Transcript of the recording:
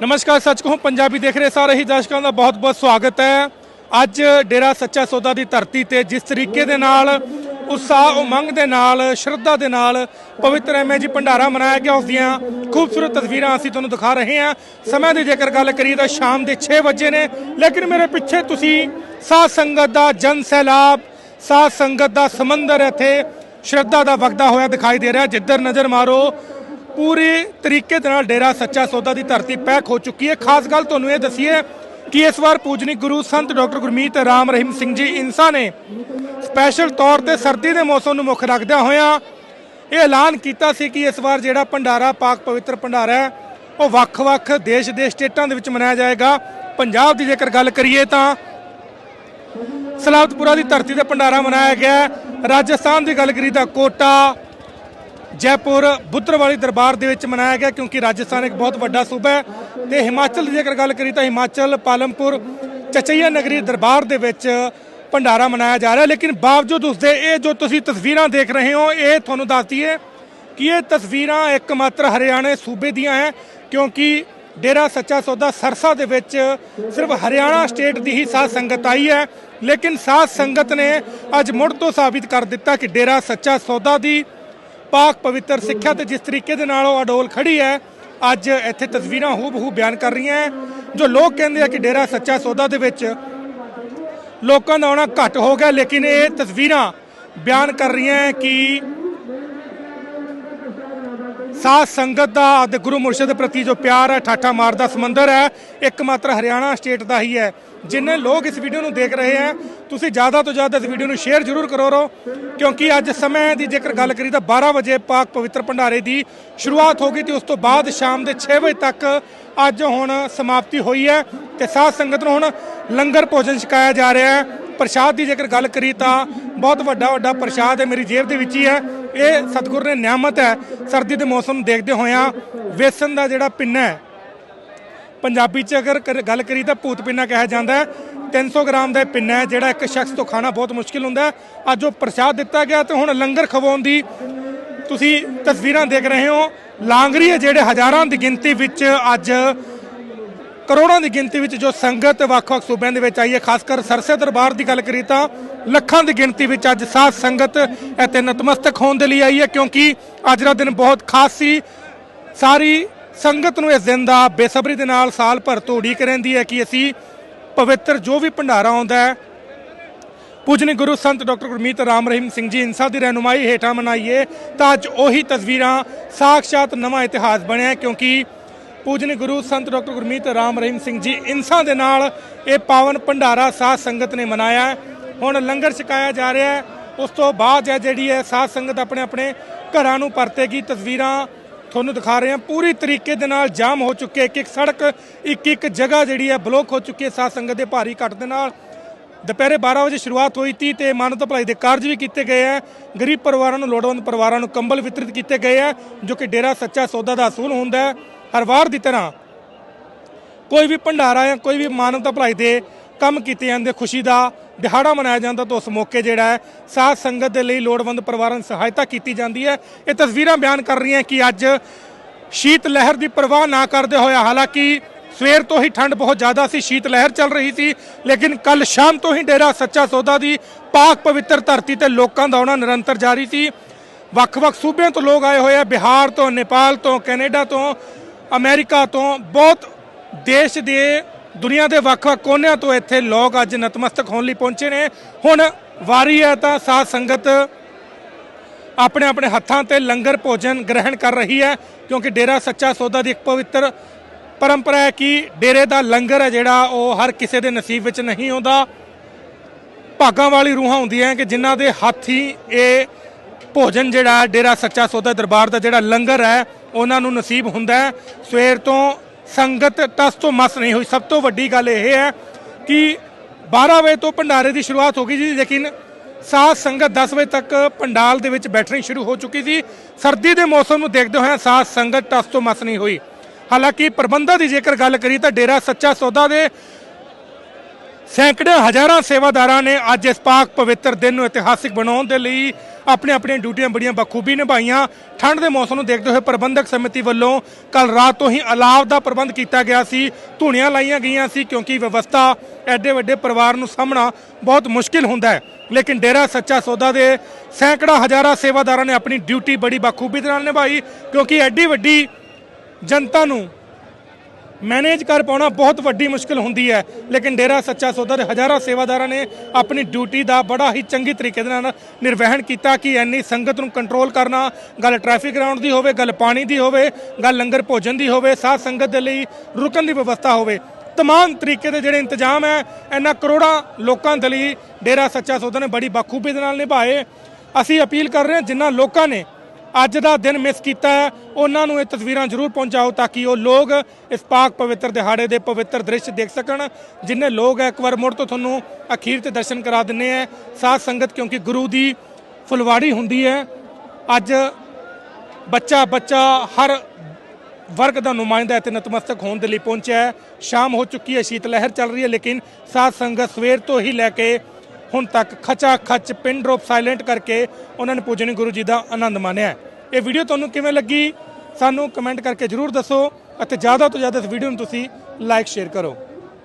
ਨਮਸਕਾਰ, ਸੱਚ ਕਹੂੰ, ਪੰਜਾਬੀ ਦੇਖ ਰਹੇ ਸਾਰੇ ਹੀ ਦਰਸ਼ਕਾਂ ਦਾ ਬਹੁਤ-ਬਹੁਤ ਸਵਾਗਤ ਹੈ। ਅੱਜ ਡੇਰਾ ਸੱਚਾ ਸੌਦਾ ਦੀ ਧਰਤੀ ਤੇ ਜਿਸ ਤਰੀਕੇ ਦੇ ਨਾਲ, ਉਤਸ਼ਾਹ, ਉਮੰਗ ਦੇ ਨਾਲ, ਸ਼ਰਧਾ ਦੇ ਨਾਲ ਪਵਿੱਤਰ ਐਮਏ ਜੀ ਭੰਡਾਰਾ ਮਨਾਇਆ ਗਿਆ, ਉਸ ਦੀਆਂ ਖੂਬਸੂਰਤ ਤਸਵੀਰਾਂ ਅਸੀਂ ਤੁਹਾਨੂੰ ਦਿਖਾ ਰਹੇ ਹਾਂ। ਸਮੇਂ ਦੀ ਜੇਕਰ ਗੱਲ ਕਰੀਏ ਤਾਂ ਸ਼ਾਮ ਦੇ 6 ਵਜੇ ਨੇ, ਲੇਕਿਨ ਮੇਰੇ ਪਿੱਛੇ ਤੁਸੀਂ ਸਾਧ ਸੰਗਤ ਦਾ ਜਨ ਸੈਲਾਬ, ਸਾਧ ਸੰਗਤ ਦਾ ਸਮੁੰਦਰ ਇੱਥੇ ਸ਼ਰਧਾ ਦਾ ਵਗਦਾ ਹੋਇਆ ਦਿਖਾਈ ਦੇ ਰਿਹਾ। ਜਿੱਧਰ ਨਜ਼ਰ ਮਾਰੋ ਪੂਰੇ ਤਰੀਕੇ ਦੇ ਨਾਲ ਡੇਰਾ ਸੱਚਾ ਸੌਦਾ ਦੀ ਧਰਤੀ ਪੈਕ ਹੋ ਚੁੱਕੀ ਹੈ। ਖਾਸ ਗੱਲ ਤੁਹਾਨੂੰ ਇਹ ਦਸੀਏ ਕਿ ਇਸ ਵਾਰ ਪੂਜਨੀਕ ਗੁਰੂ ਸੰਤ ਡਾਕਟਰ ਗੁਰਮੀਤ ਰਾਮ ਰਹੀਮ ਸਿੰਘ ਜੀ ਇਨਸਾ ਨੇ ਸਪੈਸ਼ਲ ਤੌਰ ਤੇ ਸਰਦੀ ਦੇ ਮੌਸਮ ਨੂੰ ਮੁੱਖ ਰੱਖਦਿਆਂ ਹੋਇਆਂ ਇਹ ਐਲਾਨ ਕੀਤਾ ਸੀ ਕਿ ਇਸ ਵਾਰ ਜਿਹੜਾ ਭੰਡਾਰਾ ਪਾਕ ਪਵਿੱਤਰ ਭੰਡਾਰਾ ਹੈ, ਉਹ ਵੱਖ-ਵੱਖ ਦੇਸ਼ ਦੇ ਸਟੇਟਾਂ ਦੇ ਵਿੱਚ ਮਨਾਇਆ ਜਾਏਗਾ। ਪੰਜਾਬ ਦੀ ਜੇਕਰ ਗੱਲ ਕਰੀਏ ਤਾਂ ਸਲਾਬਤਪੁਰਾ ਦੀ ਧਰਤੀ ਤੇ ਭੰਡਾਰਾ ਮਨਾਇਆ ਗਿਆ ਰਾਜਸਥਾਨ ਦੀ ਗੱਲ ਕਰੀ ਤਾਂ ਕੋਟਾ ਜੈਪੁਰ ਬੁੱਧਰਵਾਲੀ ਦਰਬਾਰ ਦੇ ਵਿੱਚ ਮਨਾਇਆ ਗਿਆ ਕਿਉਂਕਿ ਰਾਜਸਥਾਨ ਇੱਕ ਬਹੁਤ ਵੱਡਾ ਸੂਬਾ ਹੈ ਤੇ ਹਿਮਾਚਲ ਦੀ ਜੇਕਰ ਗੱਲ ਕਰੀ ਤਾਂ ਹਿਮਾਚਲ ਪਾਲਮਪੁਰ ਚਚਈਆ ਨਗਰੀ ਦਰਬਾਰ ਦੇ ਵਿੱਚ ਭੰਡਾਰਾ ਮਨਾਇਆ ਜਾ ਰਿਹਾ ਲੇਕਿਨ ਬਾਵਜੂਦ ਉਸ ਦੇ ਇਹ ਜੋ ਤੁਸੀਂ ਤਸਵੀਰਾਂ ਦੇਖ ਰਹੇ ਹੋ ਇਹ ਤੁਹਾਨੂੰ ਦੱਸਦੀ ਹੈ ਕਿ ਇਹ ਤਸਵੀਰਾਂ ਇੱਕਮਾਤਰ ਹਰਿਆਣੇ ਸੂਬੇ ਦੀਆਂ ਹੈ ਕਿਉਂਕਿ ਡੇਰਾ ਸੱਚਾ ਸੌਦਾ ਸਰਸਾ ਦੇ ਵਿੱਚ ਸਿਰਫ ਹਰਿਆਣਾ ਸਟੇਟ ਦੀ ਹੀ ਸਾਧ ਸੰਗਤ ਆਈ ਹੈ ਲੇਕਿਨ ਸਾਧ ਸੰਗਤ ਨੇ ਅੱਜ ਮੁੜ ਤੋਂ ਸਾਬਿਤ ਕਰ ਦਿੱਤਾ ਕਿ ਡੇਰਾ ਸੱਚਾ ਸੌਦਾ ਦੀ ਪਾਕ ਪਵਿੱਤਰ ਸਿੱਖਿਆ ਤੇ ਜਿਸ ਤਰੀਕੇ ਦੇ ਨਾਲ ਉਹ ਅਡੋਲ ਖੜੀ ਹੈ, ਅੱਜ ਇੱਥੇ ਤਸਵੀਰਾਂ ਹੂਬਹੂ ਬਿਆਨ ਕਰ ਰਹੀਆਂ ਹੈ। ਜੋ ਲੋਕ ਕਹਿੰਦੇ ਆ ਕਿ ਡੇਰਾ ਸੱਚਾ ਸੌਦਾ ਦੇ ਵਿੱਚ ਲੋਕਾਂ ਦਾ ਆਉਣਾ ਘੱਟ ਹੋ ਗਿਆ, ਲੇਕਿਨ ਇਹ ਤਸਵੀਰਾਂ ਬਿਆਨ ਕਰ ਰਹੀਆਂ ਕਿ ਸਾਧ ਸੰਗਤ ਦਾ ਅਤੇ ਗੁਰੂ ਮੁਰਸ਼ਿਦ ਪ੍ਰਤੀ ਜੋ ਪਿਆਰ ਹੈ, ਠਾਠਾ ਮਾਰਦਾ ਸਮੁੰਦਰ ਹੈ ਇੱਕ ਮਾਤਰ ਹਰਿਆਣਾ ਸਟੇਟ ਦਾ ਹੀ ਹੈ। ਜਿੰਨੇ ਲੋਕ ਇਸ ਵੀਡੀਓ ਨੂੰ ਦੇਖ ਰਹੇ ਹੈ, ਤੁਸੀਂ ਜ਼ਿਆਦਾ ਤੋਂ ਜ਼ਿਆਦਾ ਇਸ ਵੀਡੀਓ ਨੂੰ ਸ਼ੇਅਰ ਜ਼ਰੂਰ ਕਰੋ ਰੋ ਕਿਉਂਕਿ ਅੱਜ ਸਮੇਂ ਦੀ ਜੇਕਰ ਗੱਲ ਕਰੀ ਤਾਂ 12 ਵਜੇ ਪਾਕ ਪਵਿੱਤਰ ਭੰਡਾਰੇ ਦੀ ਸ਼ੁਰੂਆਤ ਹੋ ਗਈ ਤੇ ਉਸ ਤੋਂ ਬਾਅਦ ਸ਼ਾਮ ਦੇ 6 ਵਜੇ ਤੱਕ ਅੱਜ ਹੁਣ ਸਮਾਪਤੀ ਹੋਈ ਹੈ ਤੇ ਸਾਧ ਸੰਗਤ ਨੂੰ ਹੁਣ ਲੰਗਰ ਭੋਜਨ ਛਕਾਇਆ ਜਾ ਰਿਹਾ ਹੈ। ਪ੍ਰਸ਼ਾਦ ਦੀ ਜੇਕਰ ਗੱਲ ਕਰੀ ਤਾਂ ਬਹੁਤ ਵੱਡਾ ਵੱਡਾ ਪ੍ਰਸ਼ਾਦ ਹੈ, ਮੇਰੀ ਜੇਬ ਦੇ ਵਿੱਚ ਹੀ ਹੈ। ਇਹ ਸਤਿਗੁਰ ਨੇ ਨਿਆਮਤ ਹੈ। ਸਰਦੀ ਦੇ ਮੌਸਮ ਦੇਖਦੇ ਹੋਇਆਂ ਵੇਸਣ ਦਾ ਜਿਹੜਾ ਪਿੰਨਾ ਹੈ, ਪੰਜਾਬੀ ਚ ਅਗਰ ਕਰ- ਗੱਲ ਕਰੀ ਤਾਂ ਭੂਤ ਪਿੰਨਾ ਕਿਹਾ ਜਾਂਦਾ ਹੈ। 300 ਗ੍ਰਾਮ ਦਾ ਪਿੰਨਾ ਹੈ, ਜਿਹੜਾ ਇੱਕ ਸ਼ਖਸ ਤੋਂ ਖਾਣਾ ਬਹੁਤ ਮੁਸ਼ਕਿਲ ਹੁੰਦਾ ਹੈ। ਅੱਜ ਉਹ ਪ੍ਰਸ਼ਾਦ ਦਿੱਤਾ ਗਿਆ ਤੇ ਹੁਣ ਲੰਗਰ ਖਵਾਉਣ ਦੀ ਤੁਸੀਂ ਤਸਵੀਰਾਂ ਦੇਖ ਰਹੇ ਹੋ। ਲਾਂਗਰੀ ਹੈ ਜਿਹੜੇ ਹਜ਼ਾਰਾਂ ਦੀ ਗਿਣਤੀ ਵਿੱਚ ਅੱਜ ਕਰੋੜਾਂ ਦੀ ਗਿਣਤੀ ਵਿੱਚ ਜੋ ਸੰਗਤ ਵੱਖ-ਵੱਖ ਸੂਬਿਆਂ ਦੇ ਵਿੱਚ ਆਈ ਹੈ ਖਾਸ ਕਰ ਸਰਸੇ ਦਰਬਾਰ ਦੀ ਗੱਲ ਕਰੀ ਤਾਂ ਲੱਖਾਂ ਦੀ ਗਿਣਤੀ ਵਿੱਚ ਅੱਜ ਸਾਧ ਸੰਗਤ ਇੱਥੇ ਨਤਮਸਤਕ ਹੋਣ ਦੇ ਲਈ ਆਈ ਹੈ, ਕਿਉਂਕਿ ਅੱਜ ਦਾ ਦਿਨ ਬਹੁਤ ਖਾਸ ਸੀ। ਸਾਰੀ ਸੰਗਤ ਨੂੰ ਇਸ ਦਿਨ ਦਾ ਬੇਸਬਰੀ ਦੇ ਨਾਲ ਸਾਲ ਭਰ ਤੋਂ ਉਡੀਕ ਰਹਿੰਦੀ ਹੈ ਕਿ ਅਸੀਂ ਪਵਿੱਤਰ ਜੋ ਵੀ ਭੰਡਾਰਾ ਆਉਂਦਾ ਹੈ, ਪੂਜਨੀ ਗੁਰੂ ਸੰਤ ਡਾਕਟਰ ਗੁਰਮੀਤ ਰਾਮ ਰਹੀਮ ਸਿੰਘ ਜੀ ਇਨਸਾ ਦੀ ਰਹਿਨੁਮਾਈ ਹੇਠਾਂ ਮਨਾਈਏ, ਤਾਂ ਅੱਜ ਉਹੀ ਤਸਵੀਰਾਂ ਸਾਖਸ਼ਾਤ ਨਵਾਂ ਇਤਿਹਾਸ ਬਣਿਆ ਕਿਉਂਕਿ ਪੂਜਨੀ ਗੁਰੂ ਸੰਤ ਡਾਕਟਰ ਗੁਰਮੀਤ ਰਾਮ ਰਹੀਮ ਸਿੰਘ ਜੀ ਇਨਸਾ ਦੇ ਨਾਲ ਇਹ ਪਾਵਨ ਭੰਡਾਰਾ ਸਾਧ ਸੰਗਤ ਨੇ ਮਨਾਇਆ ਹੁਣ ਲੰਗਰ ਛਕਾਇਆ ਜਾ ਰਿਹਾ ਹੈ। ਉਸ ਤੋਂ ਬਾਅਦ ਹੈ ਜਿਹੜੀ ਹੈ ਸਾਧ ਸੰਗਤ ਆਪਣੇ ਆਪਣੇ ਘਰਾਂ ਨੂੰ ਪਰਤੇਗੀ। ਤਸਵੀਰਾਂ ਤੁਹਾਨੂੰ ਦਿਖਾ ਰਹੇ ਹਾਂ। ਪੂਰੀ ਤਰੀਕੇ ਦੇ ਨਾਲ ਜਾਮ ਹੋ ਚੁੱਕੇ ਇੱਕ ਇੱਕ ਸੜਕ, ਇੱਕ ਇੱਕ ਜਗ੍ਹਾ ਜਿਹੜੀ ਹੈ ਬਲੌਕ ਹੋ ਚੁੱਕੀ ਹੈ ਸਾਧ ਸੰਗਤ ਦੇ ਭਾਰੀ ਘੱਟ ਦੇ ਨਾਲ। ਦੁਪਹਿਰੇ 12 ਵਜੇ ਸ਼ੁਰੂਆਤ ਹੋਈ ਤੀ ਤੇ ਮਾਨਵਤਾ ਭਲਾਈ ਦੇ ਕਾਰਜ ਵੀ ਕੀਤੇ ਗਏ ਆ ਗਰੀਬ ਪਰਿਵਾਰਾਂ ਨੂੰ ਲੋੜਵੰਦ ਪਰਿਵਾਰਾਂ ਨੂੰ ਕੰਬਲ ਵਿਤਰਿਤ ਕੀਤੇ ਗਏ ਆ ਜੋ ਕਿ ਡੇਰਾ ਸੱਚਾ ਸੌਦਾ ਦਾ ਅਸੂਲ ਹੁੰਦਾ ਹੈ। ਹਰ ਵਾਰ ਦੀ ਤਰ੍ਹਾਂ ਕੋਈ ਵੀ ਭੰਡਾਰਾ ਜਾਂ ਕੋਈ ਵੀ ਮਾਨਵਤਾ ਭਲਾਈ ਦੇ ਕੰਮ ਕੀਤੇ ਜਾਂਦੇ, ਖੁਸ਼ੀ ਦਾ ਦਿਹਾੜਾ ਮਨਾਇਆ ਜਾਂਦਾ, ਤਾਂ ਉਸ ਮੌਕੇ ਜਿਹੜਾ ਹੈ, ਸਾਧ ਸੰਗਤ ਦੇ ਲਈ ਲੋੜਵੰਦ ਪਰਿਵਾਰਾਂ ਨੂੰ ਸਹਾਇਤਾ ਕੀਤੀ ਜਾਂਦੀ ਹੈ। ਇਹ ਤਸਵੀਰਾਂ ਬਿਆਨ ਕਰ ਰਹੀਆਂ ਕਿ ਅੱਜ ਸ਼ੀਤ ਲਹਿਰ ਦੀ ਪਰਵਾਹ ਨਾ ਕਰਦੇ ਹੋਏ, ਹਾਲਾਂਕਿ ਸਵੇਰ ਤੋਂ ਹੀ ਠੰਡ ਬਹੁਤ ਜ਼ਿਆਦਾ ਸੀ ਸ਼ੀਤ ਲਹਿਰ ਚੱਲ ਰਹੀ ਸੀ, ਲੇਕਿਨ ਕੱਲ ਸ਼ਾਮ ਤੋਂ ਹੀ ਡੇਰਾ ਸੱਚਾ ਸੌਦਾ ਦੀ ਪਾਕ ਪਵਿੱਤਰ ਧਰਤੀ ਤੇ ਲੋਕਾਂ ਦਾ ਆਉਣਾ ਨਿਰੰਤਰ ਜਾਰੀ ਸੀ। ਵੱਖ-ਵੱਖ ਸੂਬਿਆਂ ਤੋਂ ਲੋਕ ਆਏ ਹੋਏ ਆ, ਬਿਹਾਰ ਤੋਂ, ਨੇਪਾਲ ਤੋਂ, ਕੈਨੇਡਾ ਤੋਂ ਅਮਰੀਕਾ ਤੋਂ ਬਹੁਤ ਦੇਸ਼ ਦੇ ਦੁਨੀਆ ਦੇ ਵੱਖ-ਵੱਖ ਕੋਨਿਆਂ ਤੋਂ ਇੱਥੇ ਲੋਕ ਅੱਜ ਨਤਮਸਤਕ ਹੋਣ ਲਈ ਪਹੁੰਚੇ ਨੇ। ਹੁਣ ਵਾਰੀ ਹੈ ਤਾਂ ਸਾਧ ਸੰਗਤ ਆਪਣੇ ਆਪਣੇ ਹੱਥਾਂ ਤੇ ਲੰਗਰ ਭੋਜਨ ਗ੍ਰਹਿਣ ਕਰ ਰਹੀ ਹੈ, ਕਿਉਂਕਿ ਡੇਰਾ ਸੱਚਾ ਸੌਦਾ ਦੀ ਇੱਕ ਪਵਿੱਤਰ ਪਰੰਪਰਾ ਹੈ ਕਿ ਡੇਰੇ ਦਾ ਲੰਗਰ ਹੈ ਜਿਹੜਾ ਉਹ ਹਰ ਕਿਸੇ ਦੇ ਨਸੀਬ ਵਿੱਚ ਨਹੀਂ ਆਉਂਦਾ। ਭਾਗਾਂ ਵਾਲੀ ਰੂਹਾਂ ਹੁੰਦੀਆਂ ਕਿ ਜਿਨ੍ਹਾਂ ਦੇ ਹੱਥ ਹੀ ਇਹ ਭੋਜਨ ਜਿਹੜਾ ਡੇਰਾ ਸੱਚਾ ਸੌਦਾ ਦਰਬਾਰ ਦਾ ਜਿਹੜਾ ਲੰਗਰ ਹੈ, ਉਹਨਾਂ ਨੂੰ ਨਸੀਬ ਹੁੰਦਾ ਹੈ। ਸਵੇਰ ਤੋਂ ਸੰਗਤ ਟਸ ਤੋਂ ਮਸ ਨਹੀਂ ਹੋਈ। ਸਭ ਤੋਂ ਵੱਡੀ ਗੱਲ ਇਹ ਹੈ ਕਿ 12 ਵਜੇ ਤੋਂ ਭੰਡਾਰੇ ਦੀ ਸ਼ੁਰੂਆਤ ਹੋ ਗਈ ਜੀ, ਲੇਕਿਨ ਸਾਧ ਸੰਗਤ 10 ਵਜੇ ਤੱਕ ਪੰਡਾਲ ਦੇ ਵਿੱਚ ਬੈਠਣੀ ਸ਼ੁਰੂ ਹੋ ਚੁੱਕੀ ਸੀ। ਸਰਦੀ ਦੇ ਮੌਸਮ ਨੂੰ ਦੇਖਦੇ ਹੋਏ ਸਾਧ ਸੰਗਤ ਟਸ ਤੋਂ ਮਸ ਨਹੀਂ ਹੋਈ। ਹਾਲਾਂਕਿ ਪ੍ਰਬੰਧਾਂ ਦੀ ਜੇਕਰ ਗੱਲ ਕਰੀ ਤਾਂ ਡੇਰਾ ਸੱਚਾ ਸੌਦਾ ਦੇ ਸੈਂਕੜੇ ਹਜ਼ਾਰਾਂ ਸੇਵਾਦਾਰਾਂ ਨੇ ਅੱਜ ਇਸ ਪਾਕ ਪਵਿੱਤਰ ਦਿਨ ਨੂੰ ਇਤਿਹਾਸਿਕ ਬਣਾਉਣ ਦੇ ਲਈ ਆਪਣੇ ਆਪਣੀਆਂ ਡਿਊਟੀਆਂ ਬੜੀਆਂ ਬਖੂਬੀ ਨਿਭਾਈਆਂ। ਠੰਡ ਦੇ ਮੌਸਮ ਨੂੰ ਦੇਖਦੇ ਹੋਏ ਪ੍ਰਬੰਧਕ ਸਮਿਤੀ ਵੱਲੋਂ ਕੱਲ ਰਾਤ ਤੋਂ ਹੀ ਅਲਾਵ ਦਾ ਪ੍ਰਬੰਧ ਕੀਤਾ ਗਿਆ ਸੀ। ਧੂਣੀਆਂ ਲਾਈਆਂ ਗਈਆਂ ਸੀ ਕਿਉਂਕਿ ਵਿਵਸਥਾ ਐਡੇ ਵੱਡੇ ਪਰਿਵਾਰ ਨੂੰ ਸਾਹਮਣਾ ਬਹੁਤ ਮੁਸ਼ਕਿਲ ਹੁੰਦਾ ਹੈ। ਲੇਕਿਨ ਡੇਰਾ ਸੱਚਾ ਸੌਦਾ ਦੇ ਸੈਂਕੜਾ ਹਜ਼ਾਰਾਂ ਸੇਵਾਦਾਰਾਂ ਨੇ ਆਪਣੀ ਡਿਊਟੀ ਬੜੀ ਬਖੂਬੀ ਦੇ ਨਾਲ ਨਿਭਾਈ ਕਿਉਂਕਿ ਐਡੀ ਵੱਡੀ ਜਨਤਾ ਨੂੰ ਮੈਨੇਜ ਕਰ ਪਾਉਣਾ ਬਹੁਤ ਵੱਡੀ ਮੁਸ਼ਕਲ ਹੁੰਦੀ ਹੈ। ਲੇਕਿਨ ਡੇਰਾ ਸੱਚਾ ਸੌਦਾ ਦੇ ਹਜ਼ਾਰਾਂ ਸੇਵਾਦਾਰਾਂ ਨੇ ਆਪਣੀ ਡਿਊਟੀ ਦਾ ਬੜਾ ਹੀ ਚੰਗੀ ਤਰੀਕੇ ਦੇ ਨਾਲ ਨਿਰਵਹਿਣ ਕੀਤਾ ਕਿ ਇੰਨੀ ਸੰਗਤ ਨੂੰ ਕੰਟਰੋਲ ਕਰਨਾ, ਗੱਲ ਟ੍ਰੈਫਿਕ ਗਰਾਊਂਡ ਦੀ ਹੋਵੇ, ਗੱਲ ਪਾਣੀ ਦੀ ਹੋਵੇ, ਗੱਲ ਲੰਗਰ ਭੋਜਨ ਦੀ ਹੋਵੇ, ਸਾਧ ਸੰਗਤ ਦੇ ਲਈ ਰੁਕਣ ਦੀ ਵਿਵਸਥਾ ਹੋਵੇ। ਤਮਾਮ ਤਰੀਕੇ ਦੇ ਜਿਹੜੇ ਇੰਤਜ਼ਾਮ ਹੈ, ਇਹਨਾਂ ਕਰੋੜਾਂ ਲੋਕਾਂ ਦੇ ਲਈ ਡੇਰਾ ਸੱਚਾ ਸੌਦਾ ਨੇ ਬੜੀ ਬਖੂਬੀ ਦੇ ਨਾਲ ਨਿਭਾਏ। ਅਸੀਂ ਅਪੀਲ ਕਰ ਰਹੇ ਹਾਂ ਜਿਨ੍ਹਾਂ ਲੋਕਾਂ ਨੇ ਅੱਜ ਦਾ ਦਿਨ ਮਿਸ ਕੀਤਾ ਹੈ। ਉਹਨਾਂ ਨੂੰ ਇਹ ਤਸਵੀਰਾਂ ਜ਼ਰੂਰ ਪਹੁੰਚਾਓ ਤਾਂ ਕਿ ਉਹ ਲੋਕ ਇਸ ਪਾਕ ਪਵਿੱਤਰ ਦਿਹਾੜੇ ਦੇ ਪਵਿੱਤਰ ਦ੍ਰਿਸ਼ ਦੇਖ ਸਕਣ। ਜਿੰਨੇ ਲੋਕ ਹੈ, ਇੱਕ ਵਾਰ ਮੁੜ ਤੋਂ ਤੁਹਾਨੂੰ ਅਖੀਰ ਤੇ ਦਰਸ਼ਨ ਕਰਾ ਦਿੰਨੇ ਆ ਸਾਧ ਸੰਗਤ ਕਿਉਂਕਿ ਗੁਰੂ ਦੀ ਫੁਲਵਾੜੀ ਹੁੰਦੀ ਹੈ। ਅੱਜ ਬੱਚਾ ਬੱਚਾ ਹਰ ਵਰਗ ਦਾ ਨੁਮਾਇੰਦਾ ਇੱਥੇ ਨਤਮਸਤਕ ਹੋਣ ਦੇ ਲਈ ਪਹੁੰਚਿਆ ਹੈ। ਸ਼ਾਮ ਹੋ ਚੁੱਕੀ ਹੈ ਸ਼ੀਤ ਲਹਿਰ ਚੱਲ ਰਹੀ ਹੈ, ਲੇਕਿਨ ਸਾਧ ਸੰਗਤ ਸਵੇਰ ਤੋਂ ਹੀ ਲੈ ਕੇ ਹੁਣ ਤੱਕ ਖਚਾ ਖਚ ਪਿੰਡ ਰੋਪ ਸਾਇਲੈਂਟ ਕਰਕੇ ਉਹਨਾਂ ਨੇ ਪੂਜਨੀ ਗੁਰੂ ਜੀ ਦਾ ਆਨੰਦ ਮਾਣਿਆ ਇਹ ਵੀਡੀਓ ਤੁਹਾਨੂੰ ਕਿਵੇਂ ਲੱਗੀ? ਸਾਨੂੰ ਕਮੈਂਟ ਕਰਕੇ ਜਰੂਰ ਦੱਸੋ ਅਤੇ ਜ਼ਿਆਦਾ ਤੋਂ ਜ਼ਿਆਦਾ ਇਸ ਵੀਡੀਓ ਨੂੰ ਤੁਸੀਂ ਲਾਈਕ ਸ਼ੇਅਰ ਕਰੋ।